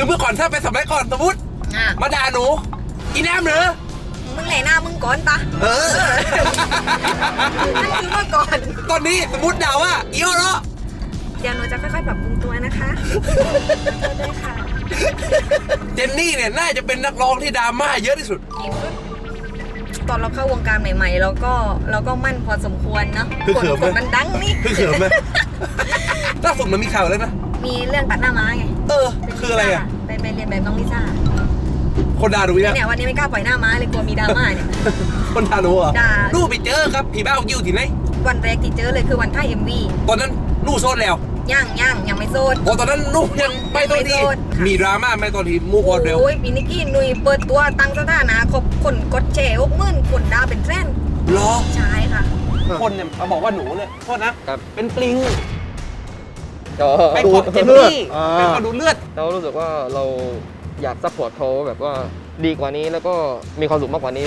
คือเมื่อก่อนถ้าเป็นสมัยก่อนสมมติอะมาด่าหนูอีแนมเหรอมึงไหนหน้ามึงก่อนปะเออ นั่นคือเมื่อก่อน ตอนนี้สมมติด่าว่าอีโอโรเดี๋ยวหนูจะค่อยๆปรับปรุงตัวนะคะด้วยค่ะ เจนนี่เนี่ยน่าจะเป็นนักร้องที่ดราม่าเยอะที่สุด ตอนเราเข้าวงการใหม่ๆเราก็เราก็มั่นพอสมควรเนาะคือคนเขิมไหมคนมันดังนี่ คือเขิมไหม ล่าสุดมันมีข่าวแล้วนะมีเรื่องตัดหน้าม้าไงเออคืออะไรอะไปไปเรียนแบบน้องลิซ่าคนด่าหนูอีกแล้วเนี่ยวันนี้ไม่กล้าปล่อยหน้าม้าเลยกลัวมีดราม่าเนี่ย คนด่าหนูเหรอด่า ลูกไปเจอครับผีบ้ากิ้วที่ไหนวันแรกที่เจอเลยคือวันถ่ายเอ็มวีตอนนั้นลูกโซนแล้ว ย่างย่างยังไม่โซดโอ้ตอนนั้นลูกยังไม่ตอนที่ไม่โสดค่ะมีดราม่าไหมตอนที่มูออนเร็วโอ้ยปีนิกกี้หนุยเปิดตัวตั้งสถานะครบคนกดแชร์หกหมื่นคนดาวเป็นแสนเหรอ ใช่ค่ะ คนเนี่ยมาบอกว่าหนูเนี่ยโทษนะครับ เป็นปลิงก็ไปเกาะเจนนี่อ่า ไปมาดูเลือด เรารู้สึกว่าเราอยากซัพพอร์ตเขาแบบว่าดีกว่านี้แล้วก็มีความสุขมากกว่านี้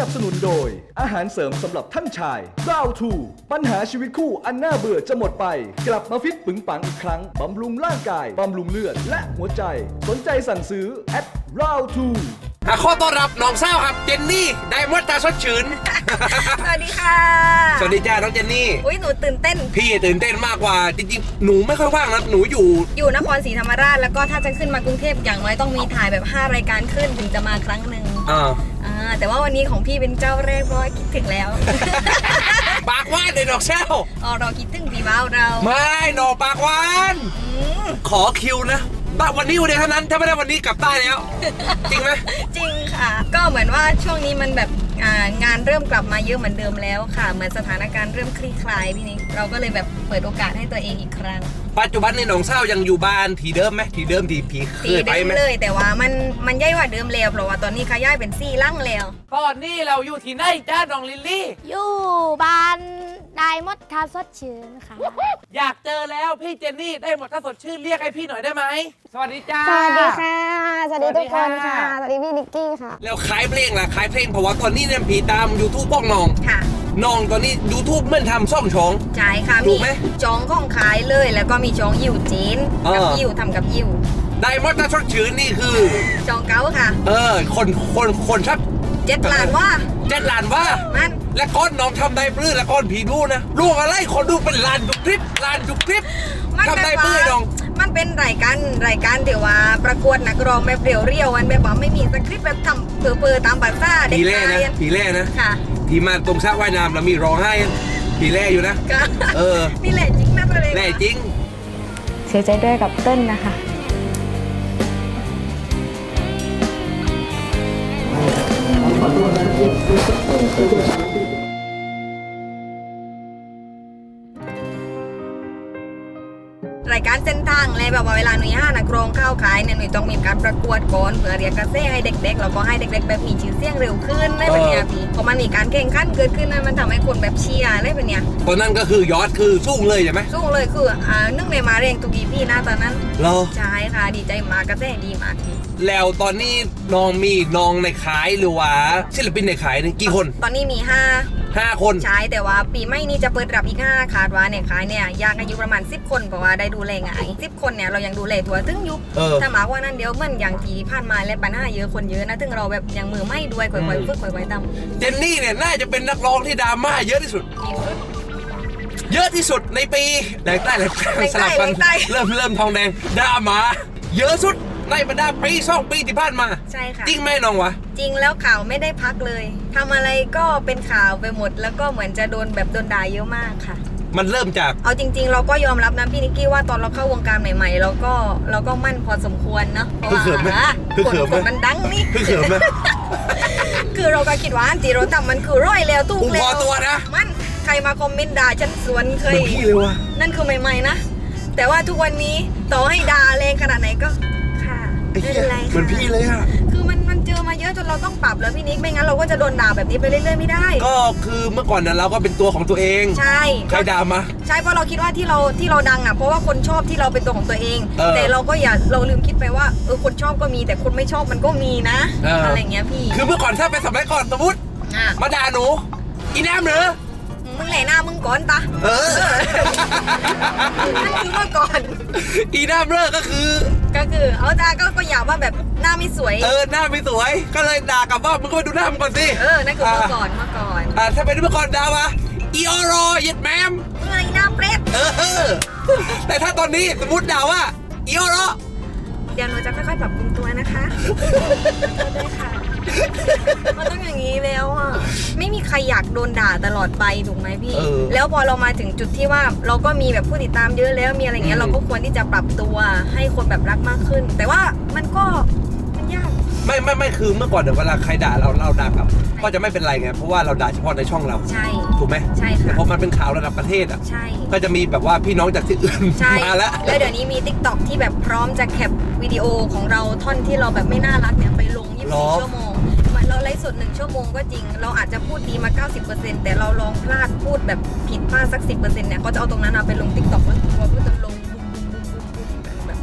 นับสนุนโดย อาหารเสริมสำหรับท่านชายดาวทูปัญหาชีวิตคู่อันน่าเบื่อจะหมดไป กลับมาฟิตปึงปังอีกครั้ง บำรุงร่างกาย บำรุงเลือด และหัวใจ สนใจสั่งซื้อ at ราวทูอะข้อต้อนรับน้องเศร้าวครับเจนนี่ไดมอนด์ตาชดชื้นสวัสดีค่ะ สวัสดีจ้าน้องเจนนี่ อุ้ยหนูตื่นเต้น พี่ตื่นเต้นมากกว่าจริงๆ หนูไม่ค่อยว่างนะหนูอยู่ อยู่นครศรีธรรมราชแล้วก็ถ้าจะขึ้นมากรุงเทพอย่างน้อยต้องมีถ่ายแบบ 5 รายการขึ้นถึงจะมาครั้งหนึ่งอ่าอ่า แต่ว่าวันนี้ของพี่เป็นเจ้าแรกเพราะว่าคิดถึงแล้ว ปากว่านเลยดอกเช่าอ๋อเราคิดถึงพี่บ้าวเราไม่หนอปากหวาน อืมขอคิวนะบ้าวันนี้วันเดียวเท่านั้น ถ้าไม่ได้วันนี้กลับใต้แล้ว จริงไหม จริงค่ะ ก็เหมือนว่าช่วงนี้มันแบบอ่า งานเริ่มกลับมาเยอะเหมือนเดิมแล้วค่ะ เหมือนสถานการณ์เริ่มคลี่คลายพี่นิกเราก็เลยแบบเปิดโอกาสให้ตัวเองอีกครั้ง ปัจจุบันในหนองเศร้ายังอยู่บ้านทีเดิมไหมทีเดิมทีผีเคตียไปเดิมไหมเลย แต่ว่ามันมันย่อยกว่าเดิมแล้วเพราะว่าตอนนี้ขยายเป็นซี่ลั่งแล้ว ตอนนี้เราอยู่ที่ไหนจ้าน้องลิลลี่ อยู่บ้าน ไดมดทาสดชื่นค่ะ อยากเจอแล้วพี่เจนนี่ได้หมดถ้าสดชื่นเรียกให้พี่หน่อยได้ไหม สวัสดีจ้า สวัสดีค่ะ สวัสดีทุกคนสวัสดีค่ะค่ะ สวัสดีพี่นิกกี้ค่ะ แล้วขายเพลงล่ะขายเพลงเพราะว่าตอนนี้เนี่ยผีตาม YouTube พวกน้องค่ะ น้องตอนนี้ YouTube เมื่อนทำซ่องชอง ใช่ค่ะถูมีกไหมจองของขายเลย แล้วก็มีจองยิวจีนอ่ากักับยิวทำกับยิวไดมอนด์ตาชดชื้นนี่คือ จองเก้าค่ะ เออคนคนคนชับ เจ็ดล้านว่า เจ็ดล้านว่า มันและก้อนน้องทำได้ปลื้อและก้อนผีดูนะลูกอะไรคนดูเป็นล้านทุกคลิปล้านทุกคลิปมันทำแบได้บปลื้อว่าน้องมันเป็นรายการรายการเดี๋ยวว่าประกวดนักร้องแบบเรียวๆมันแบบว่าไม่มีสคริปต์แบบทำเปื่อๆตามภาษาเด็กผีแร่นะชายผีแร่นะค่ะที่มาตรงสระว่ายน้ำแล้วมีร้องไห้ผีแร่อยู่นะก็เออนี่แหละจริงนะตัวเองแร่จริง เสียใจด้วยกับเต้นนะคะ เส้นทางเลยแบบว่าเวลาหนุ่ยห้านักร้องเข้าขายเนี่ยหนุ่ยต้องมีการประกวดก่อนเพื่อเรียกกระแสให้เด็กๆแล้วก็ให้เด็ก ๆ แบบมีชื่อเสียงเร็วขึ้นได้เป็นเนี่ยพี่พอมันมีการแข่งขันเกิดขึ้นนั้นมันทำให้คนแบบเชียร์ได้เป็นเนี่ยตอนนั้นก็คือยอดคือสูงเลยใช่ไหมสู้เลยคืออ่านึ่งในมาเรียงตุกีพี่นะตอนนั้นเหรอใช่ค่ะดีใจมากกระแสดีมากพี่แล้วตอนนี้น้องมีน้องในขายหรือว่าศิลปินในขายนี่กี่คน ตอนนี้มีห้า ห้าคน ใช่แต่ว่าปีไม่นี้จะเปิดรับอีกห้าคาดว่าเนี่ยขายเนี่ยยากอายุประมาณ 10 คนเพราะว่าได้ดูแลง่าย10คนเนี่ยเรายังดูแลตัวถึงอยู่เออ ถ้ามากกว่านั้นเดี๋ยวเหมันอย่างที่ผ่านมาและปัญหาเยอะคนเยอะนะถึงเราแบบยังมือไม่ด้วยค่อยๆฝึกค่อยๆทำเจนนี่เนี่ยน่าจะเป็นนักร้องที่ดราม่าเยอะที่สุดเยอะที่สุดในปีแรงใต้แรงกลางแรงสใต้ลับกันแรงใต้ เริ่มเริ่มทองแดงดราม่าเยอะสุด ในบรรดาปีสองปีที่ผ่านมา ใช่ค่ะ จริงไหมน้องวะ จริงแล้วข่าวไม่ได้พักเลยทำอะไรก็เป็นข่าวไปหมด แล้วก็เหมือนจะโดนแบบโดนด่าเยอะมากค่ะ มันเริ่มจาก เอาจริง ๆ เราก็ยอมรับนะพี่นิกกี้ว่าตอนเราเข้าวงการใหม่ๆเราก็เราก็มั่นพอสมควรเนาะเพราะคือว่าเขิมไหมอะคือคนเขิมไหม คนมันดังนี่ คือเขิมไหมคือเราก็คิดว่าอันที่เราทำมันคือร้อยแล้วถูกผมแล้พวอตัวนะ มันใครมาคอมเมนต์ด่าฉันสวนเคเหมืยอนพี่เลยวะ นั่นคือใหม่ๆนะ แต่ว่าทุกวันนี้ต่อให้ด่าแรงขนาดไหนก็ค่ะ ไอ้ไม่เหี้ยเป็นไรเหมือนค่ะพี่เลยอะคือมันมันเจอมาเยอะจนเราต้องปรับแล้วพี่นิกไม่งั้นเราก็จะโดนด่าแบบนี้ไปเรื่อยๆไม่ได้ ก็คือเมื่อก่อนนั้นเราก็เป็นตัวของตัวเอง ใช่ ใครด่ามา ใช่เพราะเราคิดว่าที่เราที่เราดังอะเพราะว่าคนชอบที่เราเป็นตัวของตัวเอง เออแต่เราก็อย่าเราลืมคิดไปว่าเออคนชอบก็มีแต่คนไม่ชอบมันก็มีนะเออออะไรเงี้ยพี่คือเมื่อก่อนถ้าเป็นสมัยก่อนสมมติ อะมาด่าหนูอีแนมเหรออืมึงแหล่หน้ามึงก่อนตาเออ นั่นคือเมื่อก่อน อีน้ำเลิกก็คือ ก็คือเอาตาก็ก็อยากว่าแบบหน้าไม่สวย เออหน้าไม่สวย ก็เลยด่ากลับว่ามึงก็ไปดูหน้ามึงก่อนสิเออนั่นคือเมื่อก่อนเมื่อก่อนอ่าถ้าเป็นเมื่อก่อนด่าว่าอีออรอเย็ดแมมเมื่อหน้าเปรตเออ แต่ถ้าตอนนี้สมมติด่าว่าอีออรอเดี๋ยวหนูจะค่อยๆปรับปรุงตัวนะคะได้ค่ะ มันต้องอย่างนี้แล้วอะไม่มีใครอยากโดนด่าตลอดไปถูกไหมพี่ เออแล้วพอเรามาถึงจุดที่ว่าเราก็มีแบบผู้ติดตามเยอะแล้วมีอะไรอย่างเงี้อืยมเราก็ควรที่จะปรับตัวให้คนแบบรักมากขึ้น แต่ว่ามันก็มันยาก ไม่ไม่ไม่คือเมื่อก่อนเดี๋ยวเวลาใครด่าเราเราด่ากลับ ก็จะไม่เป็นไรไงเพราะว่าเราด่าเฉพาะในช่องเราใช่ ถูกไหมใช่แต่ค่ะ พอมันเป็นข่าวระดับประเทศอะ ใช่ ก็จะมีแบบว่าพี่น้องจากที่อื่นใช่ มาแล้ว แล้วเดี๋ยวนี้มี t ิ k t o k ที่แบบพร้อมจะแคปวิดีโอของเราท่อนที่เราแบบไม่น่ารักเนี่ยไปลงหรอ 24 ชั่วโมงมันเราไลฟ์สดหนึ่งชั่วโมงก็จริง เราอาจจะพูดดีมา 90%แต่เราลองพลาดพูดแบบผิดพลาดสัก 10%เนี่ยก็จะเอาตรงนั้นเอาไปลง t ิ k t o k แล้วเราก็จะลงบุ้มบุ้มบุ้มบุ้มบุ้มแบบ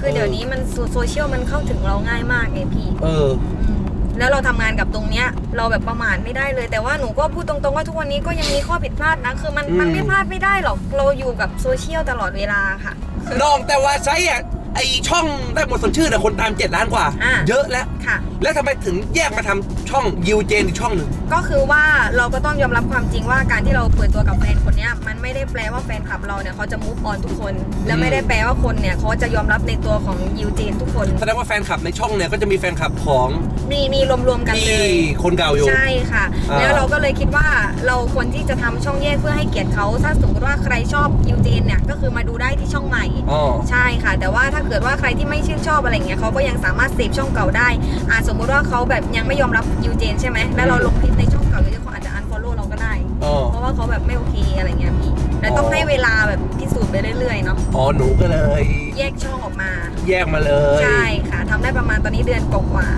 คือเดี๋ยวนี้มันโซเชียลมันเข้าถึงเราง่ายมากไงพี่ เอออืมแล้วเราทำงานกับตรงเนี้ย เราแบบประมาทไม่ได้เลย แต่ว่าหนูก็พูดตรงๆว่าทุกวันนี้ก็ยังมีข้อผิดพลาดนะ คือมันอืมมันไม่พลาดไม่ได้หรอก เราอยู่กับโซเชียลตลอดเวลาค่ะน้องแต่ว่าใช้อะ ไอช่องได้หมดสนชื่อแต่ยคนตามเจ็ดล้านกว่า อ่า เยอะแล้ว ค่ะ แล้วทำไมถึงแยกมาทำช่องยิวเจนอีกช่องหนึ่ง ก็คือว่าเราก็ต้องยอมรับความจริงว่าการที่เราเปิดตัวกับแฟนคนเนี้ยมันไม่ได้แปลว่าแฟนคลับเราเนี่ยเขาจะมูฟออนทุกคน แล้วไม่ได้แปลว่าคนเนี่ยเขาจะยอมรับในตัวของยูเจนทุกคน แสดงว่าแฟนคลับในช่องเนี่ยก็จะมีแฟนคลับของมีมีรวมๆกันเลที่ย คนเก่าอยู่ ใช่ค่ะ อ่า แล้วเราก็เลยคิดว่าเราควรที่จะทำช่องแยกเพื่อให้เกียรติเขาถ้าสมมติว่าใครชอบยูเจนเนี่ยก็คือมาดูได้ที่ช่องใหม่ อ๋อ ใช่ค่ะ แต่ว่าถ้าเกิดว่าใครที่ไม่ชื่นชอบอะไรเงี้ยเขาก็ยังสามารถเสพช่องเก่าได้อาสมมุติว่าเขาแบบยังไม่ยอมรับยูเจนใช่ไหมแล้วเราลงคลิปในช่องเก่ายูเจนเขาอาจจะ unfollow เราก็ได้ อ๋อ เพราะว่าเขาแบบไม่โอเคอะไรเงี้ยพี่แล้วต้องอ๋อให้เวลาแบบพิสูจน์ไปเรื่อยๆเนาะอ๋อหนูก็เลย แยกช่องออกมา แยกมาเลย ใช่ค่ะทำได้ประมาณตอนนี้เดือนกว่า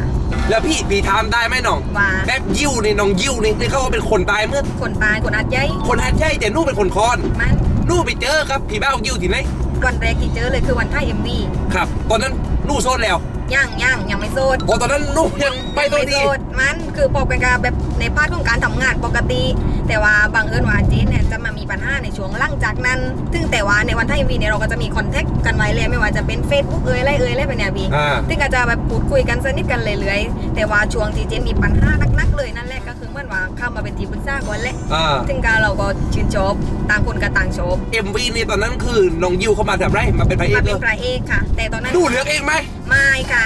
แล้วพี่พี่ทำได้ไหมน้องๆว่าแบบยิ้วนี่น้องยิ้วนี่นี่เขาว่าเป็นคนตายเมื่อคนตายคนอัดยัยคนหัดใช่แต่นู่นเป็นคนคอนมันนู่นไปเจอครับพี่บ้ายิ้วที่ไหนวันแรกที่เจอเลยคือวันถ่ายเอ็มวีครับ ตอนนั้นนู่นโซนแล้ว ย่างย่างยังไม่โสดโอ้ตอนนั้นนู่นยังไม่ตัวดี โสดมันคือปกกันกับแบบในพาร์ทของการทำงานปกติ แต่ว่าบางเอิญว่าเจนเนี่ยจะมามีปัญหาในช่วงหลังจากนั้น ซึ่งแต่ว่าในวันถ่ายเอ็มวีเนี่ยเราก็จะมีคอนแทคกันไว้เลยไม่ว่าจะเป็น Facebook เอ่ยอะไรเอ่ยอะไรแบบเนี้ยพี่อ่า ซึ่งก็จะแบบพูดคุยกันสนิทกันเรื่อยๆแต่ว่าช่วงที่เจนมีปัญหานักๆเลยนั่นแหละก็คือเห มื่อนว่าเข้ามาเป็นทีมปรึกษาก่อนแหละอ่า ซึ่งการเราก็ชื่นชอบต่างคนก็ต่างชอบเอ็มวีนี่ตอนนั้นคือน้องยิวเข้ามาแบบไรมาเป็นพระเอกมาเลเป็นยพระเอกค่ะ แต่ตอนนั้นนู่นเลือกเองไหมไม่ค่ะ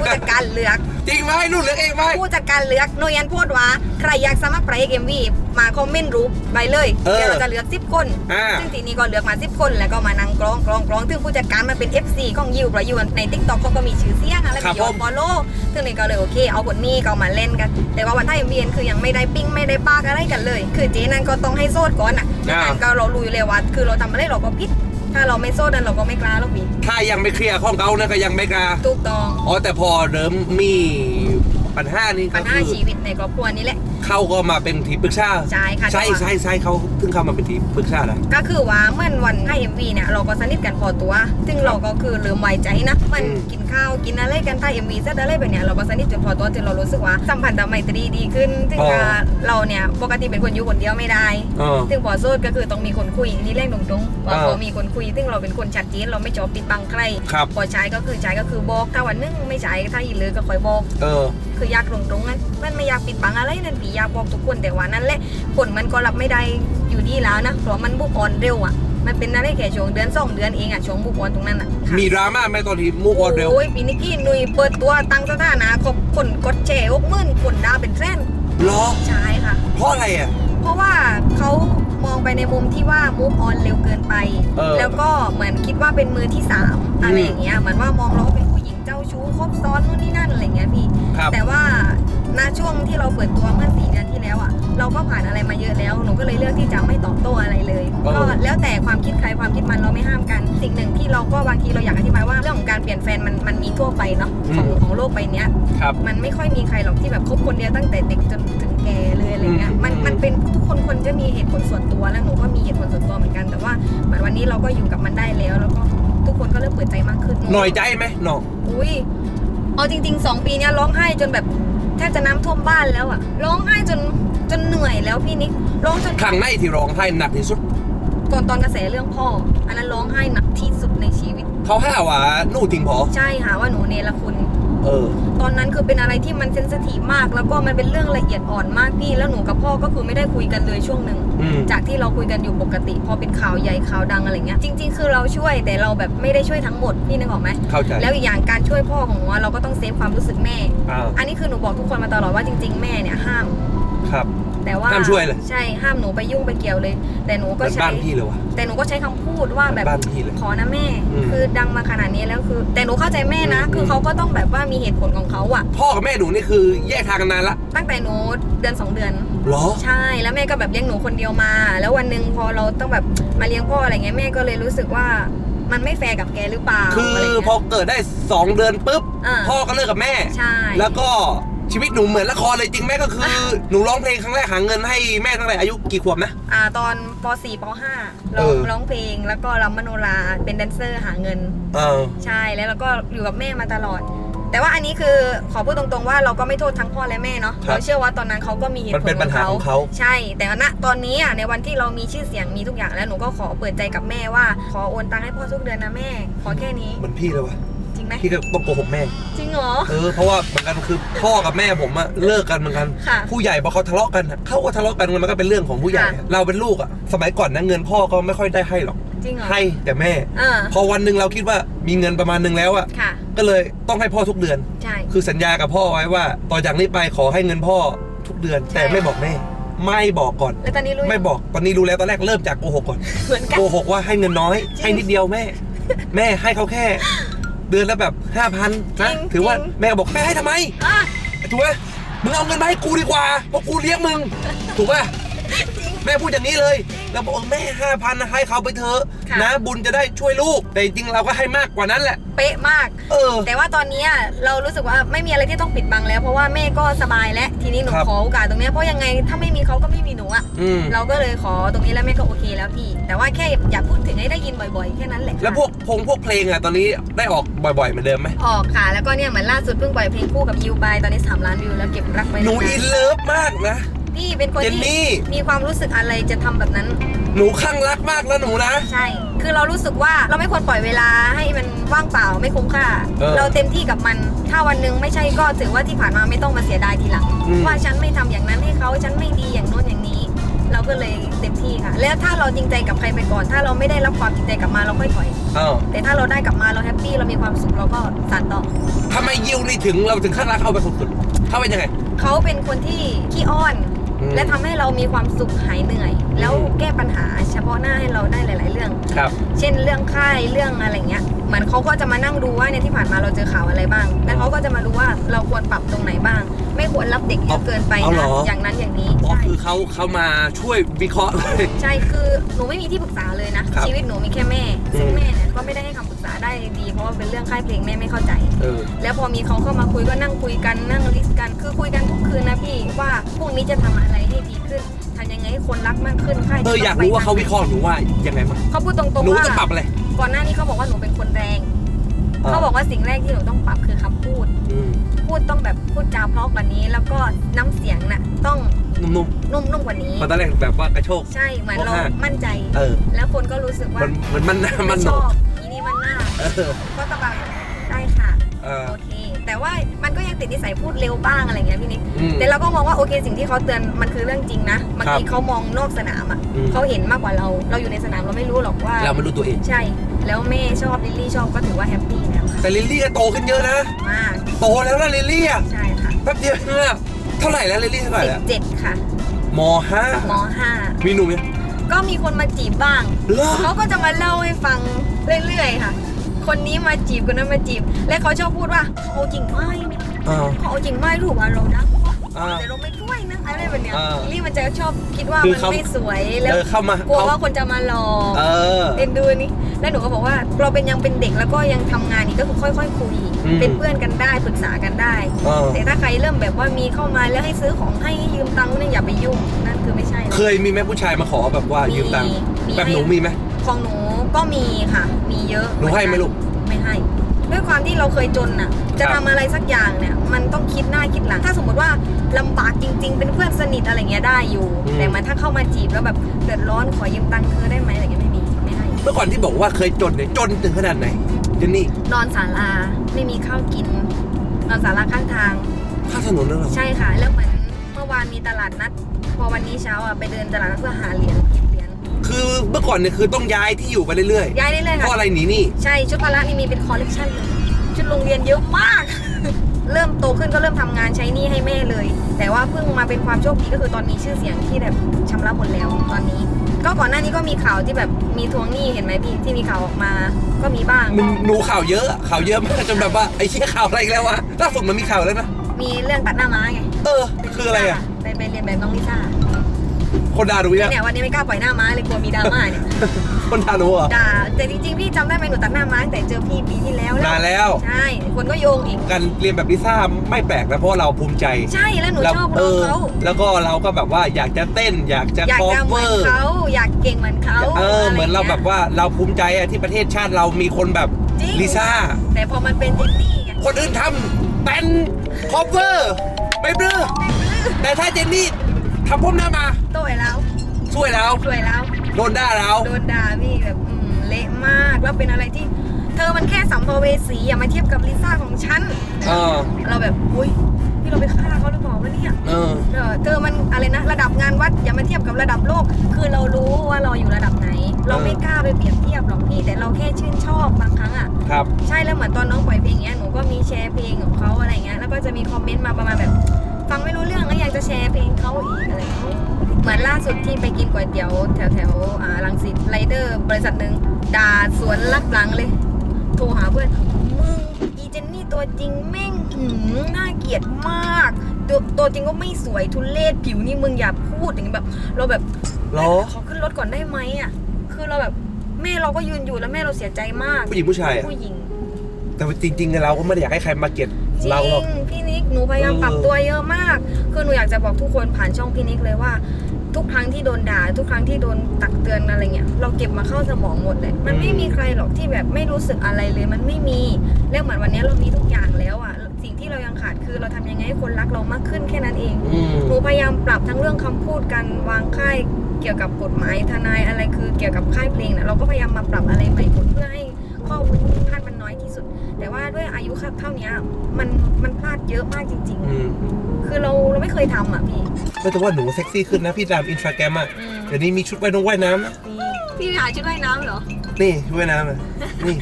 ผู้จัดการเลือก จริงไหมนู่นเลือกเองไหม ผู้จัดการเลือกหน่วยยันพูดว่าใครอยากสมัครพระเอกเอ็มวีมาคอมเมนต์รูปไปเลยเออเดี๋ยวเราจะเลือก10คนอ่า ซึ่งทีนี้ก็เลือกมา10คนแล้วก็มานั่งกรองกรองกรองซึ่งผู้จัดการมันเป็น FC ของยิวเพราะยิวใน t ิ k t o k เขาก็มีชื่อเสียงอะไรครับมียอผดมฟอลโล่ซึ่งนี่ก็เลยโอเค เอาคนนี้ก็เอามาเล่นกัน แต่ว่าวันท้ายเวียนคือยังไม่ได้ปิ้งไม่ได้ปากอะไรกันเลย คือเจ๊นั้นก็ต้องให้โซดก่อนอะอ่านั้นก็เรารู้อยู่เลยว่าคือเราทำอะไรเราก็ผิด ถ้าเราไม่โซดนั้นเราก็ไม่กล้าหรอกพี่ถ้ายังไม่เคลียร์ข้องเขานะก็ยังไม่กล้าถูกต้องอ๋อแต่พอเริ่มมีปัญหานี่ก็ปัญหาคือชีวิตในครอบครัวนี่แหละ เขาก็มาเป็นทีมปรึกษาใช่ค่ะ ใช่แต่ว่าใช่ใช่เขาเพิ่งเข้ามาเป็นทีมปรึกษาแล้ว ก็คือว่าเมื่อวันให้เอ็มวีเนี่ยเราก็สนิทกันพอตัว ซึ่งเราก็คือลืมไว้ใจนะ มันอืม กินข้าวกินอะไรกันใต้เอ็มวีเสร็จอะไรแบบเนี้ยเราก็สนิทจนพอตัวจนเรารู้สึกว่าสัมพันธ์ไมตรีดีขึ้น ซึ่งว่าเราเนี่ยปกติเป็นคนอยู่คนเดียวไม่ได้ เออ ซึ่งพอโซดก็คือต้องมีคนคุยนี่เร่งตรงๆว่าอ่าพอมีคนคุย ซึ่งเราเป็นคนชัดเจนเราไม่จอบปิดบังใครครับ พอใช้ก็คือใช้ก็คือบอกถ้าวันหนึงไม่ใช้ถ้าอีกเลยก็คอยบอก เออ คืออยากตรงๆนั้นมันไม่อยากปิดบังอะไรนั่นผีอยากบอกทุกคนแต่ว่านั่นแหละคนมันก็รับไม่ได้อยู่ดีแล้วนะเพราะมันบุกออนเร็วอะมันเป็นอะไรแค่ช่วงเดือนสองเดือนเองอะช่วงบุกออนตรงนั้นอะค่ะมีดราม่าไหมตอนที่มูฟออนเร็วโอ้ยปีนิกกี้หนุยเปิดตัวตั้งสถานะครบคนกดแชร์หกหมื่นคนดาวเป็นแสนเหรอใช่ค่ะ เพราะอะไรอะเพราะว่าเขามองไปในมุมที่ว่ามูฟออนเร็วเกินไปเออแล้วก็เหมือนคิดว่าเป็นมือที่สามอะไรอืมอย่างเงี้ยเหมือนว่ามองเราว่าเป็นผู้หญิงเจ้าชู้ครบซ้อนนู่นนี่นั่นอะไรอย่างเงี้ยพี่ครับแต่ว่า ณช่วงที่เราเปิดตัวเมื่อสี่เดือนที่แล้วอะ เราก็ผ่านอะไรมาเยอะแล้วหนูก็เลยเลือกที่จะไม่ตอบโต้อะไรเลย เออ ก็แล้วแต่ความคิดใครความคิดมันเราไม่ห้ามกัน สิ่งหนึ่งที่เราก็บางทีเราอยากอธิบายว่าเรื่องของการเปลี่ยนแฟนมันมันมีทั่วไปเนาะของของโลกใบเนี้ย ครับ มันไม่ค่อยมีใครหรอกที่แบบคบคนเดียวตั้งแต่เด็กจนถึงแก่เลยอะไรเงี้ย อืมมันมันเป็นทุกคนคนจะมีเหตุผลส่วนตัวแล้วหนูก็มีเหตุผลส่วนตัวเหมือนกัน แต่ว่าเหมือนวันนี้เราก็อยู่กับมันได้แล้ว แล้วก็ทุกคนก็เริ่มเปิดใจมากขึ้นหน่อยใจไหมน้องอุ้ย เอาจริงๆสองปีเนี้ยร้องไห้จนแบบ แทบจะน้ำท่วมบ้านแล้วอะร้องไห้จนจนเหนื่อยแล้วพี่นิกร้องจนครั้งไหนที่ร้องไห้หนักที่สุด ก่อนตอนกระแสเรื่องพ่อ อันนั้นร้องไห้หนักที่สุดในชีวิต เขาห้าว่าหนู่ทิ้งพอใช่หาว่าหนูเนรคุณ เออ ตอนนั้นคือเป็นอะไรที่มันเซนซิทีฟมาก แล้วก็มันเป็นเรื่องละเอียดอ่อนมากพี่แล้วหนูกับพ่อก็คือไม่ได้คุยกันเลยช่วงหนึ่งอืม จากที่เราคุยกันอยู่ปกติ พอเป็นข่าวใหญ่ข่าวดังอะไรเงี้ยจริง ๆ คือเราช่วยแต่เราแบบไม่ได้ช่วยทั้งหมดพี่นึกออกไหมเข้าใจแล้วอีกอย่างการช่วยพ่อของหนูอะเราก็ต้องเซฟความรู้สึกแม่อ้าวอันนี้คือหนูบอกทุกคนมาตลอดว่าจริง ๆ แม่เนี่ยห้าม ครับ แต่ว่าห้ามช่วยเลย ใช่ห้ามหนูไปยุ่งไปเกี่ยวเลย แต่หนูก็มันใช้บ้านพี่เลยวะ แต่หนูก็ใช้คำพูดว่าแบบบ้านพี่เลยขอนะแม่ อืมคือดังมาขนาดนี้แล้วคือ แต่หนูเข้าใจแม่นะ อืม คือเขาก็ต้องแบบว่ามีเหตุผลของเขาอะพ่อกับแม่หนูนี่คือแยกทางกันนานละตั้งแต่หนูเดือนสองเดือน เหรอ ใช่แล้วแม่ก็แบบเลี้ยงหนูคนเดียวมา แล้ววันหนึ่งพอเราต้องแบบมาเลี้ยงพ่ออะไรเงี้ยแม่ก็เลยรู้สึกว่ามันไม่แฟร์กับแกหรือเปล่าคืออะไรพเงี้อยเกิดได้ 2 เดือนปุ๊บอ่าพ่อก็เลิกกับแม่ ใช่ แล้วก็ ชีวิตหนูเหมือนละครเลยจริงแม่ก็คือ หนูร้องเพลงครั้งแรกหาเงินให้แม่ตั้งแต่อายุกี่ขวบนะ อ่าตอนป .4 ป .5 เอร้องอร้องเพลงแล้วก็รำมโนราเป็นแดนเซอร์หาเงิน เออ ใช่แล้วเราก็อยู่กับแม่มาตลอด แต่ว่าอันนี้คือขอพูดตรงๆว่าเราก็ไม่โทษทั้งพ่อและแม่เนาะครับเราเชื่อว่าตอนนั้นเขาก็มีเหตุมันผเป็ลนปัญหาของเขา ใช่ แต่ณตอนนี้อะในวันที่เรามีชื่อเสียงมีทุกอย่างแล้วหนูก็ขอเปิดใจกับแม่ว่า ขอโอนตังค์ให้พ่อทุกเดือนนะแม่ ขอแค่นี้ เหมือนพี่เลยวะจริง ไหมพี่ก็ต้องโกหกแม่ จริงเหรอ เออเพราะว่าเหมือนกันคือพ่อกับแม่ผมอะเลิกกันเหมือนกัน ค่ะผู้ใหญ่พอเขาทะเลาะกันอะเขาก็ทะเลาะกันมันก็เป็นเรื่องของผู้ใหญ่อะค่ะเราเป็นลูกอะสมัยก่อนนะเงินพ่อก็ไม่ค่อยได้ให้หรอกจริงเหรอ ให้แต่แม่เออพอวันหนึ่งเราคิดว่ามีเงินประมาณหนึ่งแล้วอะค่ะ ก็เลยต้องให้พ่อทุกเดือน ใช่ คือสัญญากับพ่อไว้ว่า ต่อจากนี้ไปขอให้เงินพ่อทุกเดือน ใช่ แต่ไม่บอกแม่ ไม่บอกก่อน แล้วตอนนี้รู้ยังไม่บอกตอนนี้รู้แล้วตอนแรกเริ่มจากโกหกก่อนเหมือนกัน โกหกว่าให้เงินน้อยจริงให้นิดเดียวแม่ แม่ให้เขาแค่ เดือนละแบบห้าพันจรินะงถือว่าจริงแม่ก็บอกแม่ให้ทำไมอะ ถูกไหมมึงเอาเงินมาให้กูดีกว่าเพราะกูเลี้ยงมึง ถูกป่ะ แม่พูดอย่างนี้เลยแล้วบอกเออแม่ห้าพันนะให้เขาไปเถอะค่ะ นะ บุญจะได้ช่วยลูก แต่จริงๆเราก็ให้มากกว่านั้นแหละ เป๊ะมาก เออ แต่ว่าตอนนี้เรารู้สึกว่าไม่มีอะไรที่ต้องปิดบังแล้ว เพราะว่าแม่ก็สบายแล้วทีนี้หนูครับ ขอโอกาสตรงเนี้ยเพราะยังไงถ้าไม่มีเขาก็ไม่มีหนูอะอืมเราก็เลยขอตรงนี้แล้วแม่ก็โอเคแล้วพี่ แต่ว่าแค่อย่าพูดถึงให้ได้ยินบ่อยๆแค่นั้นแหละค่ะแล้วพวกพงพวกเพลงอะตอนนี้ได้ออกบ่อยๆเหมือนเดิมไหมออกค่ะ แล้วก็เนี่ยเหมือนล่าสุดเพิ่งปล่อยเพลงคู่กับยูไปตอนนี้3ล้านวิวแล้วเก็บรักไว้หนูาอินเลิฟมากนะ พี่เป็นคนเจนนี่ ที่มีความรู้สึกอะไรจะทำแบบนั้น หนูข้างรักมากนะหนูนะ ใช่ คือเรารู้สึกว่าเราไม่ควรปล่อยเวลาให้มันว่างเปล่าไม่คุ้มค่า เออเราเต็มที่กับมัน ถ้าวันหนึ่งไม่ใช่ก็ถือว่าที่ผ่านมาไม่ต้องมาเสียดายทีหลัง อืม ว่าฉันไม่ทำอย่างนั้นให้เขาฉันไม่ดีอย่างโน้นอย่างนี้ เราก็เลยเต็มที่ค่ะ แล้วถ้าเราจริงใจกับใครไปก่อน ถ้าเราไม่ได้รับความจริงใจกลับมาเราค่อยถอย อ้าวแต่ถ้าเราได้กลับมาเราแฮปปี้เรามีความสุขเราก็สานต่อ ทำไมยิวนี่ถึงเราถึงข้างรักเขาไปสุดๆเขาเป็นยังไง เขาเป็นคนที่ขี้อ้อน อืม และทำให้เรามีความสุขหายเหนื่อย แล้วอืมแก้ปัญหาเฉพาะหน้าให้เราได้หลาย ๆ เรื่อง ครับ เช่นเรื่องค่ายเรื่องอะไรเงี้ยเหมือนเขาก็จะมานั่งดูว่าเนี่ยที่ผ่านมาเราเจอข่าวอะไรบ้าง แล้วเขาก็จะมาดูว่าเราควรปรับตรงไหนบ้าง ไม่ควรรับเด็กเยอะเกินไปเอาเหรนะออย่างนั้นอย่างนี้อ๋อใช่คือเขาเขามาช่วยวิเคราะห์เลย ใช่คือหนูไม่มีที่ปรึกษาเลยนะครับชีวิตหนูมีแค่แม่ซึ่งอืม แม่เนี่ย ก็ไม่ได้ให้คำปรึกษาได้ดี เพราะว่าเป็นเรื่องค่ายเพลงแม่ไม่เข้าใจ เออ แล้วพอมีเขาเข้ามาคุยก็นั่งคุยกันนั่งลิสต์กันคือคุยกันทุกคืนนะพี่ว่าพรุ่งนี้จะทำอะไรให้ดีขึ้นทำยังไงให้คนรักมากขึ้นค่ายเอออยากรู้ว่าเขาวิเคราะห์หนูว่ายังไงมั้งเขาพูดตรงหนูๆว่าจะปรับอะไรก่อนหน้านี้เขาบอกว่าหนูเป็นคนแรง เขาบอกว่าสิ่งแรกที่หนูต้องปรับคือคำพูด อืมพูดต้องแบบพูดจาเพราะกว่านี้ แล้วก็น้ำเสียงน่ะต้องนุ่มนุ่มๆกว่านี้ ๆมาตอนแรกแบบว่ากระโชก ใช่เหมือนเราเพราะว่ามั่นใจ เออ แล้วคนก็รู้สึกว่ามันมันมันหน้ามันไม่โหนชกอบอีนี่มันหน้า เออ ก็ตะบังได้ค่ะ เออ โอเค แต่ว่ามันก็ยังติดนิสัยพูดเร็วบ้างอะไรเงี้ยพี่นิกอืม แต่เราก็มองว่าโอเคสิ่งที่เขาเตือนมันคือเรื่องจริงนะบางทีครับเขามองนอกสนามอะอืม เขาเห็นมากกว่าเรา เราอยู่ในสนามเราไม่รู้หรอกว่า เราไม่รู้ตัวเอง ใช่ แล้วแม่ชอบลิลลี่ชอบก็ถือว่าแฮปปี้แล้วค่ะแต่ลิลลี่ก็โตขึ้นเยอะนะ มากโตแล้วนะลิลลี่อะใช่ค่ะแป๊บเดียวเองอะเท่าไหร่แล้วลิลลี่เท่าไหร่สิแล้วบเจ็ดค่ะมห้ามห้ามีหนุ่มยัง ก็มีคนมาจีบบ้าง เหรอ เขาก็จะมาเล่าให้ฟังเรื่อยๆค่ะ คนนี้มาจีบคนนั้นมาจีบ และเขาชอบพูดว่าเขาเอาจริงไหมอ่า เขาเอาจริงไหมรู้ว่าเราดังอ่าแต่เราไม่ช่วยนะอะไรแบบเนี้ยอ่าลี่มันจะชอบคิดว่าคือมันเขาไม่สวยแล้วเออเข้ามากลัวเขา ว่าคนจะมาหลอกเออ เอ็นดูนี่ แล้วหนูก็บอกว่าเราเป็นยังเป็นเด็กแล้วก็ยังทำงานอีกก็คือค่อยๆคุยอืมเป็นเพื่อนกันได้ปรึกษากันได้เออแต่ถ้าใครเริ่มแบบว่ามีเข้ามาแล้วให้ซื้อของให้ยืมตังค์เนี่ยอย่าไปยุ่งนั่นคือไม่ใช่นะเคยมีแม่ผู้ชายมาขอแบบว่ายืมตังค์มีแบบหนูมีไหมของหนูก็มีค่ะ มีเยอะหนูให้ไหมลูกไม่ให้ด้วยความที่เราเคยจนน่ะ จะครัทำบอะไรสักอย่างเนี่ย มันต้องคิดหน้าคิดหลัง ถ้าสมมติว่าลำบากจริง ๆ เป็นเพื่อนสนิทอะไรเงี้ยได้อยู่ แต่มันถ้าเข้ามาจีบแล้วแบบเดือดร้อนขอยืมตังค์เธอได้ไหมอะไรเงี้ยไม่มีไม่ให้ เมื่อก่อนที่บอกว่าเคยจนเนี่ยจนถึงขนาดไหนเจนนี่นอนศาลาไม่มีข้าวกิน นอนศาลาข้างทาง ข้างถนนนั่นเหรอใช่ค่ะ แล้วเหมือนเมื่อวานมีตลาดนัด พอวันนี้เช้าอะไปเดินตลาดนัดเพื่อหาเหรียญเก็บเหรียญคือเมื่อก่อนเนี่ยคือต้องย้ายที่อยู่ไปเรื่อยย้ายได้เลยๆเพค่ะราะอะไรหนีหนี่ใช่ชุดพละนี่มีเป็นคอลเลกชันเลยชุดโรงเรียนเยอะมาก เริ่มโตขึ้นก็เริ่มทำงานใช้หนี้ให้แม่เลย แต่ว่าเพิ่งมาเป็นความโชคดีก็คือตอนมีชื่อเสียงที่แบบชำระหมดแล้วตอนนี้ ก็ก่อนหน้านี้ก็มีข่าวที่แบบมีทวงหนี้เห็นไหมพี่ที่มีข่าวออกมาก็มีบ้าง มึงดูข่าวเยอะข่าวเยอะมากจนแบบว่าไอ้เชี่ยข่าวอะไรอีกแล้ววะล่าสุดมันมีข่าวแล้วนะมีเรื่องตัดหน้าม้าไงเออ คืออะไรอะ ไปไปเรียนแบบน้องลิซ่า คนด่าหนูเนี่ยเนี่ยวันนี้ไม่กล้าปล่อยหน้าม้าเลยกลัวมีดราม่าเนี่ยคนด่าหนูเหรอด่าแต่จริงๆพี่จำได้ไหมหนูตัดหน้าม้าตั้งแต่เจอพี่ปีที่แล้วนานแล้วใช่คนก็โยงอีกการเรียนแบบลิซ่าไม่แปลกนะเพราะว่าเราภูมิใจ ใช่แล้วหนูแล้วชอบเอร้องอเขาแล้วก็เราก็แบบว่าอยากจะเต้นอยากจะอยากคอจะเหเวมืออนร์เขาอยากเก่งเหมือนเขาเออะไเหมือนเราแบบว่าเราภูมิใจอะที่ประเทศชาติเรามีคนแบบจริงลิซ่าแต่พอมันเป็นเจนนี่ไงคนอื่นทำเต้นคอเวอร์ไม่บลื้อแต่ถ้าเจนนี่ ทำพมหน้ามาโต่อยแล้วช่วยเราช่วยแล้ว โดนด่าเราโดนด่าพี่แบบอืมเละมากแล้วเป็นอะไรที่ เธอมันแค่สัมภเวสีอย่ามาเทียบกับลิซ่าของฉันเออ เราแบบอุ้ยพี่เราไปฆ่าเขาหรือเปล่าวะเนี่ยเออ เออเธอมันอะไรนะระดับงานวัดอย่ามาเทียบกับระดับโลก คือเรารู้ว่าเราอยู่ระดับไหน เราไม่กล้าไปเปรียบเทียบหรอกพี่ แต่เราแค่ชื่นชอบบางครั้งอะ ครับ ใช่แล้วเหมือนตอนน้องปล่อยเพลงเงี้ยหนูก็มีแชร์เพลงของเขาอะไรเงี้ยแล้วก็จะมีคอมเมนต์มาประมาณแบบ ฟังไม่รู้เรื่องแล้วอยากจะแชร์เพลงเขาอีกอะไรเงี้ยเหมือนล่าสุดที่ไปกินก๋วยเตี๋ยวแถวแถวๆอ่าลังสิตไรเดอร์บริษัทหนึ่งด่าสวนลับหลังเลย โทรหาเพื่อนมึงอีเจนนี่ตัวจริงแม่งหืมน่าเกลียดมากตัวตัวจริงก็ไม่สวยทุเลศผิวนี่มึงอย่าพูดอย่างนี้แบบ เราแบบ เหรอ ขอขึ้นรถก่อนได้ไหมอะ คือเราแบบแม่เราก็ยืนอยู่แล้วแม่เราเสียใจมากผู้หญิงผู้ชายอะผู้หญิง แต่จริงๆเราก็ไม่ได้อยากให้ใครมาเกลียด จริเราหรอก งพี่นิกหนูพยายามเออปรับตัวเยอะมากคือหนูอยากจะบอกทุกคนผ่านช่องพี่นิกเลยว่า ทุกครั้งที่โดนด่า ทุกครั้งที่โดนตักเตือนอะไรเงี้ยเราเก็บมาเข้าสมองหมดเลยมันไม่มีใครหรอกที่แบบไม่รู้สึกอะไรเลยมันไม่มีแล้วเหมือนวันนี้เรามีทุกอย่างแล้วอะสิ่งที่เรายังขาดคือเราทำยังไงให้คนรักเรามากขึ้นแค่นั้นเอง อืม หนูพยายามปรับทั้งเรื่องคำพูดการวางค่ายเกี่ยวกับกฎหมายทนายอะไรคือเกี่ยวกับค่ายเพลงนะเราก็พยายามมาปรับอะไรใหม่หมดเพื่อให้ข้อผิดพลาดมันน้อยที่สุด แต่ว่าด้วยอายุครับเท่านี้มันมันพลาดเยอะมากจริงอืมๆคือเราเราไม่เคยทำอะพี่ไม่แต่ว่าหนูเซ็กซี่ขึ้นนะพี่ตามอินสตาแกรมอะเดี๋ยวนี้มีชุดว่ายน้ำว่ายน้ำนะพี่หาชุดว่ายน้ำเหรอ นี่ชุดว่ายน้ำอะนี่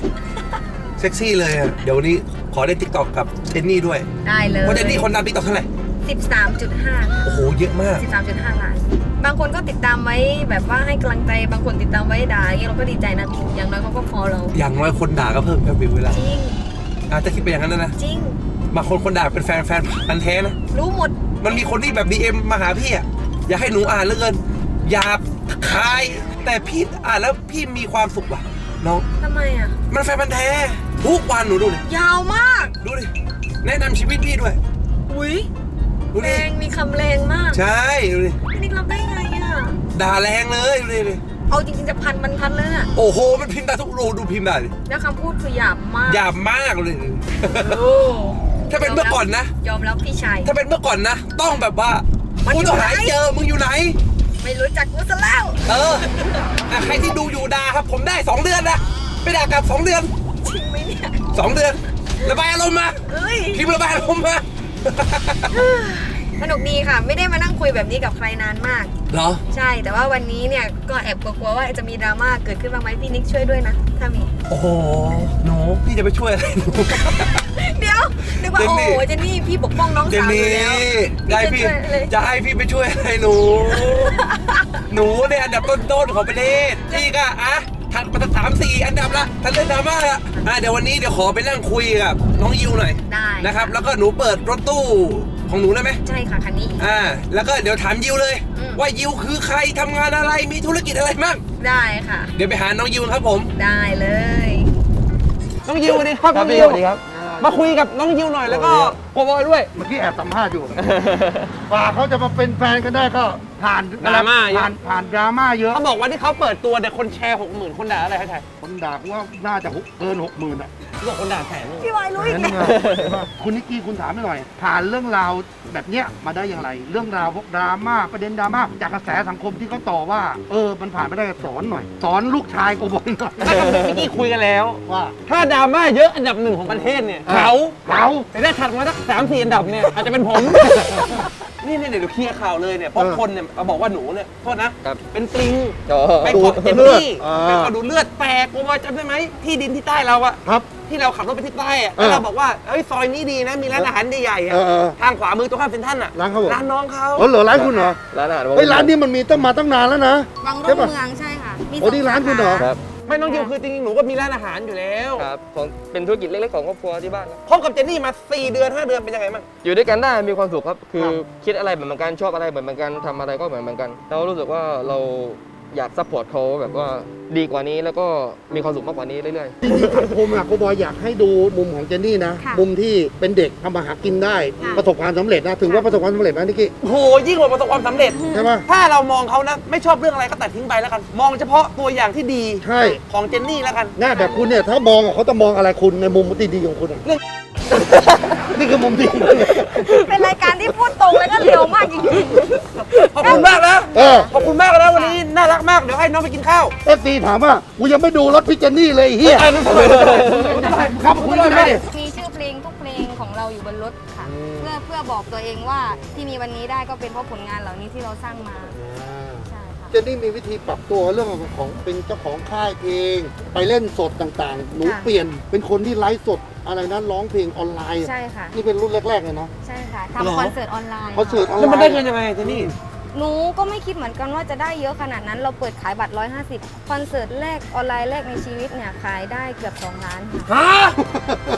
เซ็กซี่เลยอะเดี๋ยววันนี้ขอเล่นทิกตอกกับเจนนี่ด้วย ได้เลยเพราะเจนนี่คนตามทิกตอกเท่าไหร่13.5โอ้โหเยอะมาก13.5ล้านบางคนก็ติดตามไว้แบบว่าให้กำลังใจบางคนติดตามไว้ด่าอย่างเงี้ยเราก็ดีใจนะพี่อย่างน้อยเขาก็ฟอลเรา อย่างน้อยคนด่าก็เพิ่มยอดวิวเวลาจริง อาจจะคิดไปอย่างนั้นนะนะจริง บางคนคนด่าเป็นแฟนแฟนพันธุ์แท้นะ รู้หมด มันมีคนที่แบบ DM มาหาพี่อะอยากให้หนูอ่านเหลือเกินหยาบคาย แต่พี่อ่านแล้วพี่มีความสุขว่ะน้องทำไมอะ มันแฟนพันธุ์แท้ ทุกวันหนูดูดิยาวมาก ดูดิแนะนำชีวิตพี่ด้วย อุ้ยดูแรดิงมีคำแรงมากใช่ดูดิพี่นิกรับได้ไงอะด่าแรงเลยดูดิ เอาจริงๆจะพันมันพันเลยน่ะโอ้โห มันพิมพ์ได้ทุกรูดูพิมพ์ได้ดิแล้วคำพูดคือหยาบมากหยาบมากเลย โอ้ถ้าเป็นเมื่อก่อนนะ ยอมรับพี่ชาย ถ้าเป็นเมื่อก่อนนะ ต้องแบบว่ามันกูอยู่ต้องหาไหนให้เจอมึงอยู่ไหน ไม่รู้จักกูซะแล้ว เอออะใครที่ดูอยู่ด่าครับ ผมได้ 2 เดือนนะไม่ด่ากลับ 2 เดือนจริงไหมเนี่ย2เดือนระบายอารมณ์มาเอ้ย พิมพ์ระบายอารมณ์มา สนุกดีค่ะ ไม่ได้มานั่งคุยแบบนี้กับใครนานมาก เหรอ ใช่ แต่ว่าวันนี้เนี่ยก็แอบกลัวๆว่าจะมีดราม่าเกิดขึ้นบ้างไหมพี่นิกช่วยด้วยนะ ถ้ามี โอ้โหหนูพี่จะไปช่วยอะไรหนู เดี๋ยวนึกว่าเจนโอ้นี่ โหเจนนี่พี่ปกป้องน้องเจนสาวอนี่ยู่แล้วได้พี่พี่จะช่วยเลยจะให้พี่ไปช่วยอะไรหนู หนูเนี่ยอันดับต้นๆของประเทศพี่ก็อะถัดมาสามสี่อันดับละทันเล่นดราม่าละอะเดี๋ยววันนี้เดี๋ยวขอไปนั่งคุยกับน้องยิวหน่อยได้ นะครับ แล้วก็หนูเปิดรถตู้ ของหนูได้ไหมใช่ค่ะคันนี้ อ่า แล้วก็เดี๋ยวถามยิวเลย อืม ว่ายิวคือใครทำงานอะไรมีธุรกิจอะไรบ้างได้ค่ะ เดี๋ยวไปหาน้องยิวครับผม ได้เลย น้องยิวสวัสดีครับครัน้บองพี่ยิสววัสดีครับมาคุยกับน้องยิวหน่อยแล้วก็ส วัสดีครับผกบอยด้วย เมื่อกี้แอบสัมภาษณ์อยู่ กว่าเขาจะมาเป็นแฟนกันได้ก็ผ่านดราม่าเยอะ ผ่านผ่านดราม่าเยอะ เขาบอกว่าที่เขาเปิดตัวเนี่ยคนแชร์หกหมื่นคนด่าอะไรให้ไทยคนด่ากูว่าน่าจะหกเกินหกหมื่นอะเขาบอกคนด่าแสนหนึ่งพี่วายรู้อีกนั่นแล้วไงเห็นปะคุณนิกกี้คุณถามให้หน่อย ผ่านเรื่องราวแบบเนี้ยมาได้อย่างไร เรื่องราวพวกดราม่าประเด็นดราม่าจากกระแสสังคมที่เขาต่อว่า เออ มันผ่านไม่ได้สอนหน่อย สอนลูกชายกูบอกหน่อยไม่ก็เมื่อกี้คุยกันแล้ว ว่าถ้าดราม่าเยอะอันดับหนึ่งของประเทศเนี่ยเขาเขาแต่ถ้าถัดมาสักสามสี่อันดับเนี่ยอาจจะเป็นผม นี่เนี่ยเดี๋ยวเคลียร์ข่าวเลยเนี่ยเพราะคนเนี่ยมาบอกว่าหนูเนี่ยโทษนะครับเป็นปลิงอ๋อไปเกาะเจนดูดเลือดนี่อ่าไปเกาะดูดเลือดแตกกูว่าจำได้ไหมที่ดินที่ใต้เราอะครับที่เราขับรถไปที่ใต้อะเออแล้วเราบอกว่าเอ้ยซอยนี้ดีนะมีร้านอาหารใหญ่ๆอะเออเออทางขวามือตรงข้ามเซ็นทรัลอะร้านเขาบอกร้านน้องเขาอ๋อเหรอร้านคุณเหรอร้านอาหารเฮ้ยร้านนี้มันมีตั้งมาตั้งนานแล้วนะวังใช่ร่มปะเมืองใช่ค่ะมีโอ้นี่ร้านคุณเหรอครับ ไม่น้องยิวคือจริงๆหนูก็มีร้านอาหารอยู่แล้วครับของเป็นธุรกิจเล็กๆของครอบครัวที่บ้านครับพบกับเจนนี่มา 4 เดือน 5 เดือนเป็นยังไงบ้าง อยู่ด้วยกันได้มีความสุขครับ คือครับ คิดอะไรเหมือนกันชอบอะไรเหมือนกันทำอะไรก็เหมือนกัน เรารู้สึกว่าเรา อยากซัพพอร์ตเขาแบบว่าดีกว่านี้แล้วก็มีความสุขมากกว่านี้เรื่อยจริงๆสังคมอะโกบอยอยากให้ดูมุมของเจนนี่นะ ค่ะมุมที่เป็นเด็กทำมาหากินได้ ค่ะ ประสบความสำเร็จนะ ถือว่าประสบความสำเร็จไหมนิกกี้โหยิ่งกว่าประสบความสำเร็จ ใช่ปะถ้าเรามองเขานะ ไม่ชอบเรื่องอะไรก็ตัดทิ้งไปแล้วกัน มองเฉพาะตัวอย่างที่ดีใช่ของเจนนี่แล้วกัน หน้าแบบคุณเนี่ย ถ้ามองอะเขาจะมองอะไรคุณในมุมดีๆของคุณอะเรื่อง นี่คือมุมดีเป็นรายการที่พูดตรงแล้วก็เร็วมากจริงขอบคุณมากนะเออ ขอบคุณมากนะวันนี้น่ารักมาก เดี๋ยวให้น้องไปกินข้าวเอฟซีถามว่ากูยังไม่ดูรถพี่เจนนี่เลยไอ้เฮียเออนั่นทำไมไม่ได้ครับคุยได้ไหมๆ มีชื่อเพลงทุกเพลงของเราอยู่บนรถค่ะ เพื่อเพื่อบอกตัวเองว่าที่มีวันนี้ได้ก็เป็นเพราะผลงานเหล่านี้ที่เราสร้างมาใช่ค่ะ เจนนี่มีวิธีปรับตัวเรื่องของเป็นเจ้าของค่ายเพลง ไปเล่นสดต่างๆ หนูค่ะเปลี่ยนเป็นคนที่ไลฟ์สดอะไรนั้นร้องเพลงออนไลน์ ใช่ค่ะ นี่เป็นรุ่นแรกๆเลยนะใช่ค่ะเหรอทำคอนเสิร์ตออนไลน์คอนเสิร์ตออนแล้วไลมันได้น์เงินยังไงเจนนี่หนูก็ไม่คิดเหมือนกันว่าจะได้เยอะขนาดนั้น เราเปิดขายบัตร 150 คอนเสิร์ตแรกออนไลน์แรกในชีวิตเนี่ยขายได้เกือบ 2 ล้านค่ะฮะไ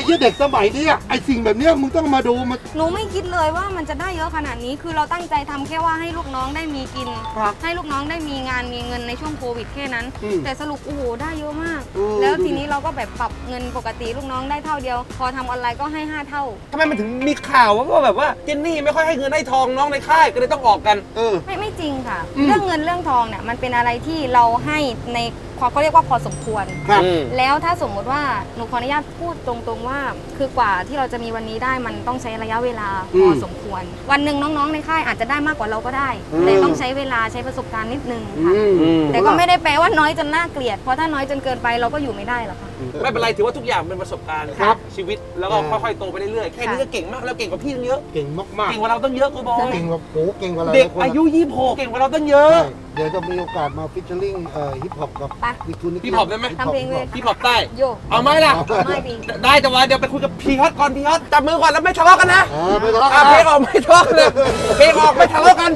อ้เหี้ยเด็กสมัยเนี้ยไอ้สิ่งแบบเนี้ยมึงต้องมาดูมา หนูไม่คิดเลยว่ามันจะได้เยอะขนาดนี้ คือเราตั้งใจทำแค่ว่าให้ลูกน้องได้มีกิน ครับให้ลูกน้องได้มีงานมีเงินในช่วงโควิดแค่นั้น อืมแต่สรุปโอ้โหได้เยอะมากอืมแล้วทีนี้เราก็แบบปรับเงินปกติลูกน้องได้เท่าเดียว พอทำออนไลน์ก็ให้ 5 เท่า ทำไมมันถึงมีข่าวว่าแบบว่าเจนนี่ไม่ค่อยให้เงินให้ทองน้องในค่ายก็เลยต้องออกกัน เออ ไม่ไม่จริงค่ะ อืม เรื่องเงินเรื่องทองเนี่ยมันเป็นอะไรที่เราให้ใน ความเขาเรียกว่าพอสมควร ครับแล้วถ้าสมมุติว่าหนูขออนุญาตพูดตรงๆว่า คือกว่าที่เราจะมีวันนี้ได้มันต้องใช้ระยะเวลาอืพมอสมควร วันหนึ่งน้องๆในค่ายอาจจะได้มากกว่าเราก็ได้ อืม แต่ต้องใช้เวลาใช้ประสบการณ์นิดนึงอืค่ะมแต่ก็ไม่ได้แปลว่าน้อยจนน่าเกลียด เพราะถ้าน้อยจนเกินไปเราก็อยู่ไม่ได้หรอกค่ะ ไม่เป็นไรถือว่าทุกอย่างเป็นประสบการณ์ครับ ชีวิตแล้วก็อ่าค่อยๆโตไปเรื่อยๆแค่นี้ก็เก่งมากแล้วเก่งกว่าพี่ตั้งเยอะเก่งมากเก่งกว่าเราตั้งเยอะกูบอๆยเก่งกว่าโหเก่งกว่าหลายเด็กๆคนอายุ26เก่งกว่าเราตั้งเยอะใช่เดี๋ยวจะมีโอกาสมาฟิชเชอร์ลิงเอ่อฮิปฮอปกับไปวิทูนิกกี้ฮิปฮอปได้ไหมทำเพลงเลยพี่บอกได้โยกเอาไหมล่ะไม่ดีได้แต่ว่าเดี๋ยวไปคุยกับพีฮอตก่อนพีฮอตจับมือก่อนแล้วไม่ทะเลาะกันนะอ่าไม่ทะเลาะกัอะนเพลงออกไม่ทะเลาะกันเลยเพลงออกไม่ทะเลาะกัน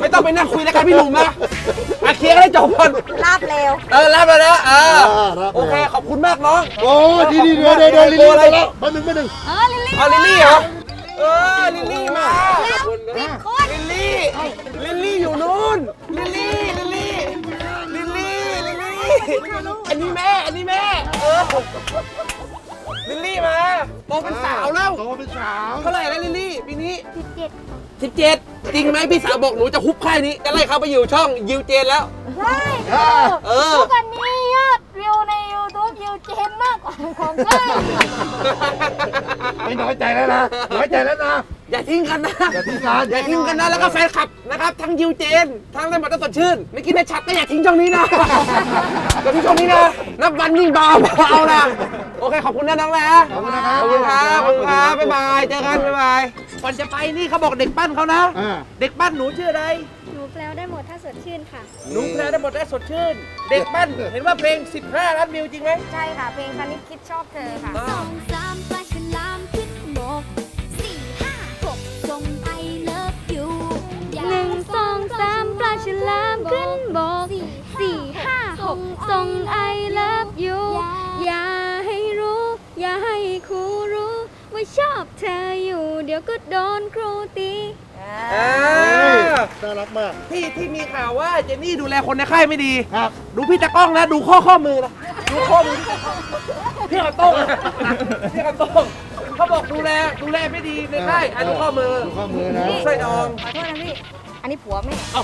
ไม่ต้องไปนั่งคุยแล้วกันพี่หนุ่มนะอะเคลียร์ให้จบก่อนลาบเร็ว เออรับแล้วนะเอออ่ารับโอเคขอบคุณมากน้องโอ้ดีดีเดี๋ยวเดี๋ยวเดี๋ยวลิลลี่มาแล้วมาหนึ่งมาหนึ่งเออลิลลี่เอาลิลลี่เหรอเออลิลลี่มาปิดโคตรลิลลี่ลิลลี่อยู่นู้นลิลลี่ลิลลี่ลิลลี่ลิลลี่อันนี้แม่อันนี้แม่เออลิลลี่มาโตเป็นสาวแล้วโตเป็นสาวเท่าไหร่แล้วลิลลี่ปีนี้ 17 17 จริงไหมพี่สาวบอกหนูจะฮุบค่ายนี้จะไล่เขาไปอยู่ช่องยิวเจนแล้ว ใช่อ่าเออ ทุกวันนี้ยอดวิวใน YouTube ยิวเจนมากกว่าของเพื่อนไม่น้อยใจแล้วนะน้อยใจแล้วนะ อย่าทิ้งกันนะ อย่าทิ้งกันอย่าทิ้งกันนะแล้วก็แฟนคลับนะครับ ทั้งยิวเจน ทั้งได้หมดทั้งสดชื่นไม่กินได้ชัดก็อย่าทิ้งช่องนี้นะอย่าทิ้งช่องนี้นะนับวันยิ่งเบาเอานะโอเคขอบคุณนะน้องนะขอบคุณนะครับขอบคุณครับขอบคุณครับบ๊ายบายเจอกันบ๊ายบาย ก่อนจะไปนี่เขาบอกเด็กปั้นเขานะ อ่า เด็กปั้นหนูชื่ออะไร หนูแปลได้หมดถ้าสดชื่นค่ะ หนูแพรได้หมดได้สดชื่น เด็กปั้น เห็นว่าเพลง 15ล้านวิวจริงไหม ใช่ค่ะ เพลงคณิตคิดชอบเธอค่ะ สองสามปลาฉลามขึ้นบกสี่ห้าหกส่งไอเลิฟยูหนึ่งสองสามปลาฉลามขึ้นบกสี่ห้าหกส่งไอ ดี๋ยวก็โดนครูตีอ่าน่ารักมาก ที่ที่มีข่าวว่าเจนนี่ดูแลคนในค่ายไม่ดี ครับ ดูพี่ตะกล้องนะดูข้อข้อมือนะดูข้อมือพี่ขอโต้งนะพี่ขอโต้งเขาบอกดูแลดูแลไม่ดีในค่ายอะดูข้อมือดูข้อมือนะสร้อยทองขอโทษนะพี่ อันนี้ผัวแม่เอา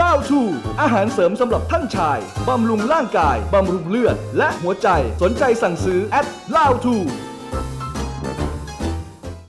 ราวทูอาหารเสริมสำหรับท่านชาย บำรุงร่างกาย บำรุงเลือด และหัวใจ สนใจสั่งซื้อ at ราวทู